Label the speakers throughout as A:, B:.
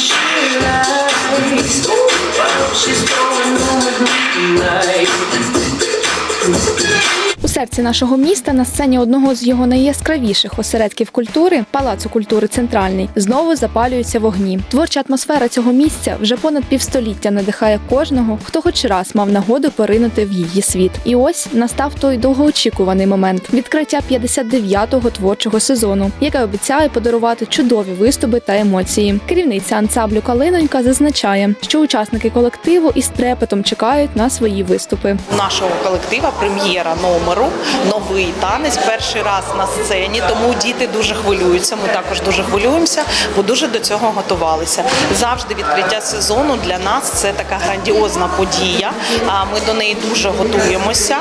A: she likes. Ooh, she's going
B: серці нашого міста на сцені одного з його найяскравіших осередків культури Палацу культури Центральний знову запалюються вогні. Творча атмосфера цього місця вже понад півстоліття надихає кожного, хто хоч раз мав нагоду поринути в її світ. І ось настав той довгоочікуваний момент відкриття 59-го творчого сезону, яке обіцяє подарувати чудові виступи та емоції. Керівниця ансамблю Калинонька зазначає, що учасники колективу із трепетом чекають на свої виступи.
C: Нашого колектива прем'єра номеру, новий танець, перший раз на сцені. Тому діти дуже хвилюються. Ми також дуже хвилюємося, бо дуже до цього готувалися. Завжди відкриття сезону для нас це така грандіозна подія. А Ми до неї дуже готуємося.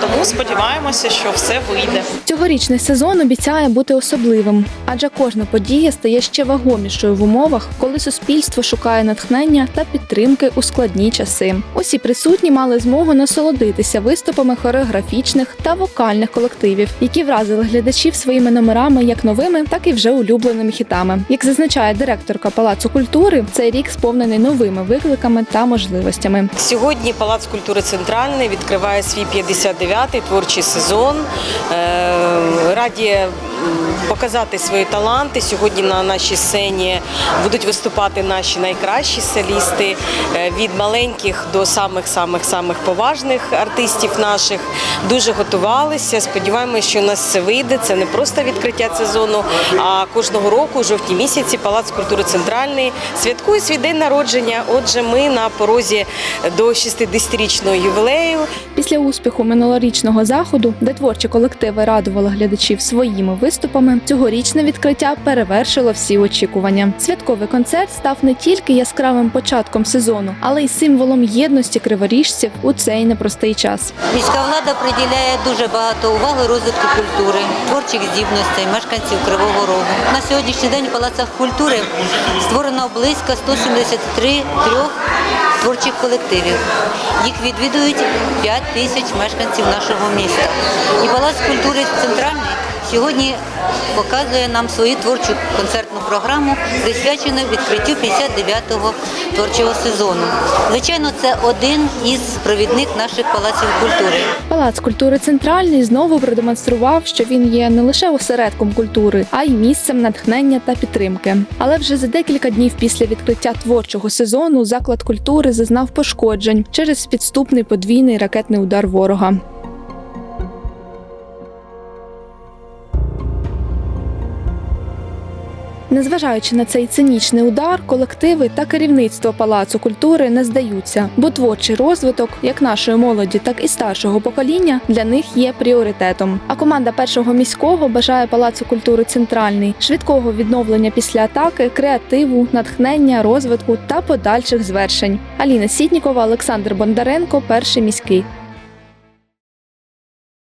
C: Тому сподіваємося, що все вийде.
B: Цьогорічний сезон обіцяє бути особливим, адже кожна подія стає ще вагомішою в умовах, коли суспільство шукає натхнення та підтримки у складні часи. Усі присутні мали змогу насолодитися виступами хореографічних та вокальних колективів, які вразили глядачів своїми номерами як новими, так і вже улюбленими хітами. Як зазначає директорка Палацу культури, цей рік сповнений новими викликами та можливостями.
D: Сьогодні Палац культури Центральний відкриває свій 59-й творчий сезон. Е, Раді показати свої таланти. Сьогодні на нашій сцені будуть виступати наші найкращі солісти е, від маленьких до самих самих самих поважних артистів наших. Дуже готувалися. Сподіваємося, що у нас все вийде. Це не просто відкриття сезону, а кожного року, у жовтні місяці, Палац культури Центральний святкує свій день народження. Отже, ми на порозі до 60-річного ювілею.
B: Після успіху минулорічного заходу, де творчі колективи радували глядачів своїми виступами, цьогорічне відкриття перевершило всі очікування. Святковий концерт став не тільки яскравим початком сезону, але й символом єдності криворіжців у цей непростий час.
E: Міська влада приділяє дуже багато уваги розвитку культури, творчих здібностей мешканців Кривого Рогу. На сьогоднішній день у палацах культури створено близько 173 трьох творчих колективів. Їх відвідують 5 тисяч мешканців нашого міста. І палац культури центральний сьогодні показує нам свою творчу концертну програму, присвячену відкриттю 59-го творчого сезону. Звичайно, це один із провідних наших палаців культури.
B: Палац культури центральний знову продемонстрував, що він є не лише осередком культури, а й місцем натхнення та підтримки. Але вже за декілька днів після відкриття творчого сезону заклад культури зазнав пошкоджень через підступний подвійний ракетний удар ворога. Незважаючи на цей цинічний удар, колективи та керівництво палацу культури не здаються, бо творчий розвиток як нашої молоді, так і старшого покоління для них є пріоритетом. А команда першого міського бажає палацу культури центральний швидкого відновлення після атаки, креативу, натхнення, розвитку та подальших звершень. Аліна Сітнікова, Олександр Бондаренко, перший міський.